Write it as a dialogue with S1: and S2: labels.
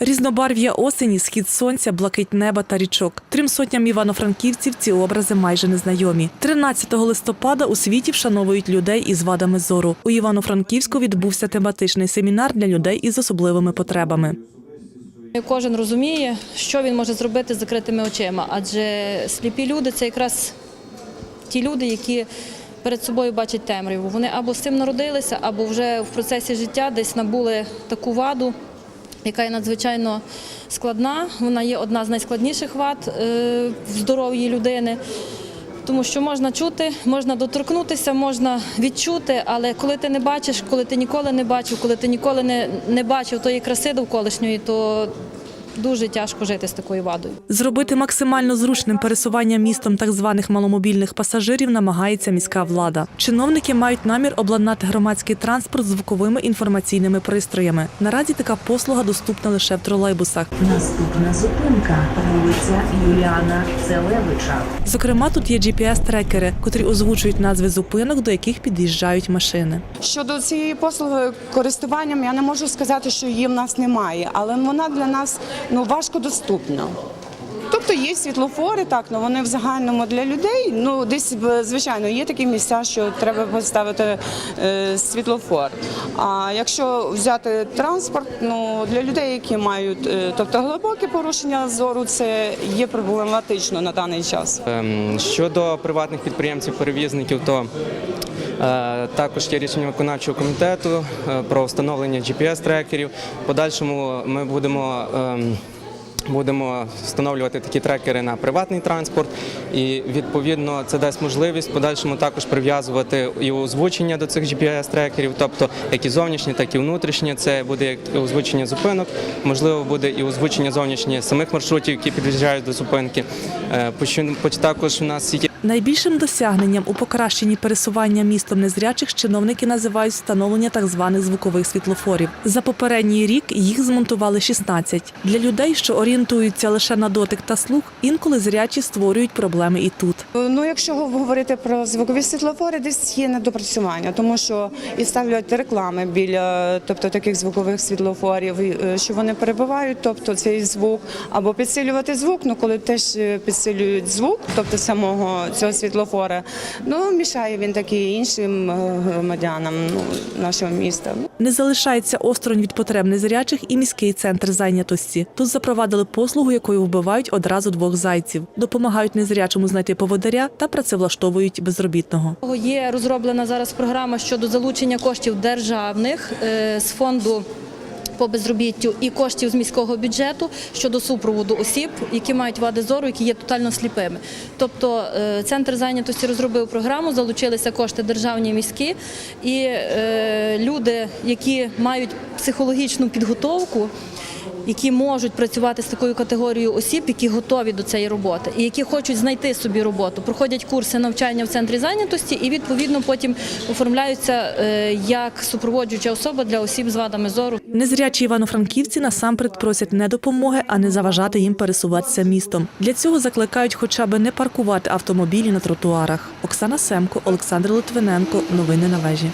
S1: Різнобарв'я осені, схід сонця, блакить неба та річок. Трим сотням івано-франківців ці образи майже незнайомі. 13 листопада у світі вшановують людей із вадами зору. У Івано-Франківську відбувся тематичний семінар для людей із особливими потребами.
S2: Кожен розуміє, що він може зробити з закритими очима, адже сліпі люди це якраз ті люди, які перед собою бачать темряву. Вони або з цим народилися, або вже в процесі життя десь набули таку ваду, яка є надзвичайно складна. Вона є одна з найскладніших вад е, в здоров'ї людини. Тому що можна чути, можна доторкнутися, можна відчути, але коли ти не бачиш, коли ти ніколи не бачив, коли ти ніколи не, не бачив тої краси довколишньої, то дуже тяжко жити з такою вадою.
S1: Зробити максимально зручним пересування містом так званих маломобільних пасажирів намагається міська влада. Чиновники мають намір обладнати громадський транспорт звуковими інформаційними пристроями. Наразі така послуга доступна лише в тролейбусах.
S3: Наступна зупинка вулиця Юліана Целевича.
S1: Зокрема, тут є GPS-трекери, котрі озвучують назви зупинок, до яких під'їжджають машини.
S4: Щодо цієї послуги користуванням, я не можу сказати, що її в нас немає, але вона для нас ну важко доступна. Тобто є світлофори, так, але вони в загальному для людей. Ну десь звичайно є такі місця, що треба поставити е, світлофор. А якщо взяти транспорт, ну для людей, які мають е, тобто глибоке порушення зору, це є проблематично на даний час.
S5: Ем, Щодо приватних підприємців-перевізників, то е, також є рішення виконавчого комітету е, про встановлення GPS-трекерів. Подальшому ми будемо. ем, Будемо встановлювати такі трекери на приватний транспорт, і відповідно це дасть можливість подальшому також прив'язувати і озвучення до цих GPS-трекерів, тобто як і зовнішні, так і внутрішні. Це буде як озвучення зупинок, можливо, буде і озвучення зовнішні самих маршрутів, які під'їжджають до зупинки. Е, Також у нас є
S1: Найбільшим досягненням у покращенні пересування містом незрячих чиновники називають встановлення так званих звукових світлофорів. За попередній рік їх змонтували 16. Для людей, що орієнтуються лише на дотик та слух, інколи зрячі створюють проблеми і тут.
S4: Ну, якщо говорити про звукові світлофори, десь є недопрацювання, тому що і ставлять реклами біля тобто таких звукових світлофорів, е, що вони перебувають, тобто цей звук, або підсилювати звук. Ну коли теж е, підсилюють звук, тобто самого цього світлофора, ну мішає він таки іншим е, громадянам ну, нашого міста.
S1: Не залишається осторонь від потреб незрячих і міський центр зайнятості. Тут запровадили послугу, якою вбивають одразу двох зайців, допомагають незрячому знайти поводиря та працевлаштовують безробітного.
S2: Є розроблена зараз програма щодо залучення коштів державних е, з фонду. По безробіттю і коштів з міського бюджету щодо супроводу осіб, які мають вади зору, які є тотально сліпими. Тобто е, центр зайнятості розробив програму, залучилися кошти державні міські, і е, люди, які мають психологічну підготовку, які можуть працювати з такою категорією осіб, які готові до цієї роботи, і які хочуть знайти собі роботу, проходять курси навчання в центрі зайнятості і відповідно потім оформляються е, як супроводжуюча особа для осіб з вадами зору.
S1: Незрячі івано-франківці насамперед просять не допомоги, а не заважати їм пересуватися містом. Для цього закликають хоча б не паркувати автомобілі на тротуарах. Оксана Семко, Олександр Литвиненко. Новини на вежі.